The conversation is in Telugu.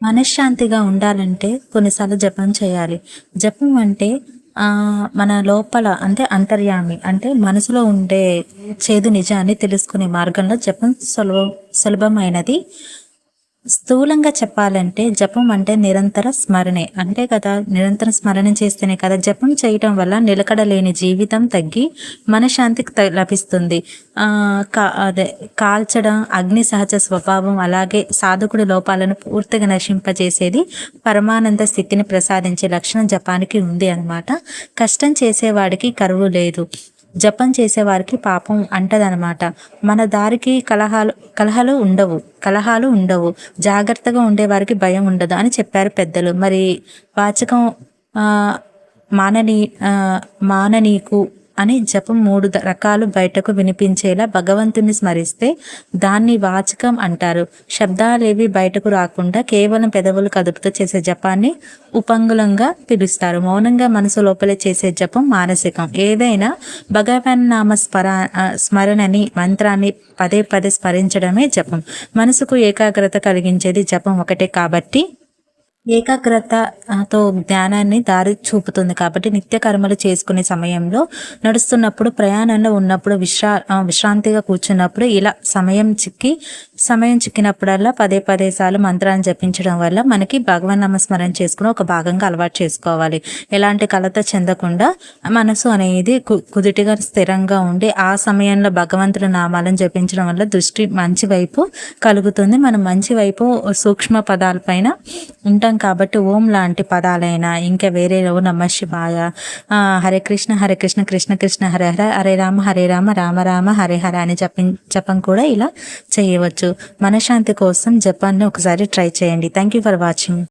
మనశ్శాంతిగా ఉండాలంటే కొన్నిసార్లు జపం చేయాలి. జపం అంటే మన లోపల అంటే అంతర్యామి అంటే మనసులో ఉండే చేదు నిజాన్ని తెలుసుకునే మార్గంలో జపం సులభ సులభమైనది. స్థూలంగా చెప్పాలంటే జపం అంటే నిరంతర స్మరణే. అంటే కదా? నిరంతర స్మరణ చేస్తేనే కదా? జపం చేయటం వల్ల నిలకడలేని జీవితం తగ్గి మనశ్శాంతికి త- లభిస్తుంది. కా అదే కాల్చడం అగ్ని సహజ స్వభావం అలాగే సాధకుడి లోపాలను పూర్తిగా నశింపజేసేది పరమానంద స్థితిని ప్రసాదించే లక్షణం జపానికి ఉంది అన్నమాట. కష్టం చేసేవాడికి కరువు లేదు. జపం చేసేవారికి పాపం అంటదనమాట మన దారికి కలహాలు కలహాలు ఉండవు కలహాలు ఉండవు. జాగ్రత్తగా ఉండేవారికి భయం ఉండదు అని చెప్పారు పెద్దలు. మరి వాచకం మానని మాననీకు అని జపం మూడు రకాలు బయటకు వినిపించేలా భగవంతుని స్మరిస్తే దాన్ని వాచకం అంటారు. శబ్దాలేవి బయటకు రాకుండా కేవలం పెదవులు కదుపుతూ చేసే జపాన్ని ఉపంగులంగా పిలుస్తారు. మౌనంగా మనసు లోపలే చేసే జపం మానసికం. ఏదైనా భగవన్ నామ స్మర స్మరణని మంత్రాన్ని పదే పదే స్మరించడమే జపం. మనసుకు ఏకాగ్రత కలిగించేది జపం ఒకటే కాబట్టి ఏకాగ్రతతో జ్ఞానాన్ని దారి చూపుతుంది కాబట్టి నిత్య కర్మలు చేసుకునే సమయంలో నడుస్తున్నప్పుడు ప్రయాణంలో ఉన్నప్పుడు విశ్రా విశ్రాంతిగా కూర్చున్నప్పుడు ఇలా సమయం చిక్కి సమయం చిక్కినప్పుడల్లా పదే పదే సార్లు మంత్రాన్ని జపించడం వల్ల మనకి భగవన్ నామస్మరణ చేసుకుని ఒక భాగంగా అలవాటు చేసుకోవాలి. ఎలాంటి కలత చెందకుండా మనసు అనేది కు- కుదుటిగా స్థిరంగా ఉండి ఆ సమయంలో భగవంతుడి నామాలను జపించడం వల్ల దృష్టి మంచి వైపు కలుగుతుంది. మనం మంచి వైపు సూక్ష్మ పదాలపైన ఉంటాం కాబట్టి ఓం లాంటి పదాలైనా ఇంకా వేరే ఓ నమ శివాయ. హరే కృష్ణ హరే కృష్ణ కృష్ణ కృష్ణ హరే హర హరే రామ హరే రామ రామ రామ హరే హర అని జపం జపం కూడా ఇలా చేయవచ్చు. మనశ్శాంతి కోసం జపాన్ని ఒకసారి ట్రై చేయండి. Thank you for watching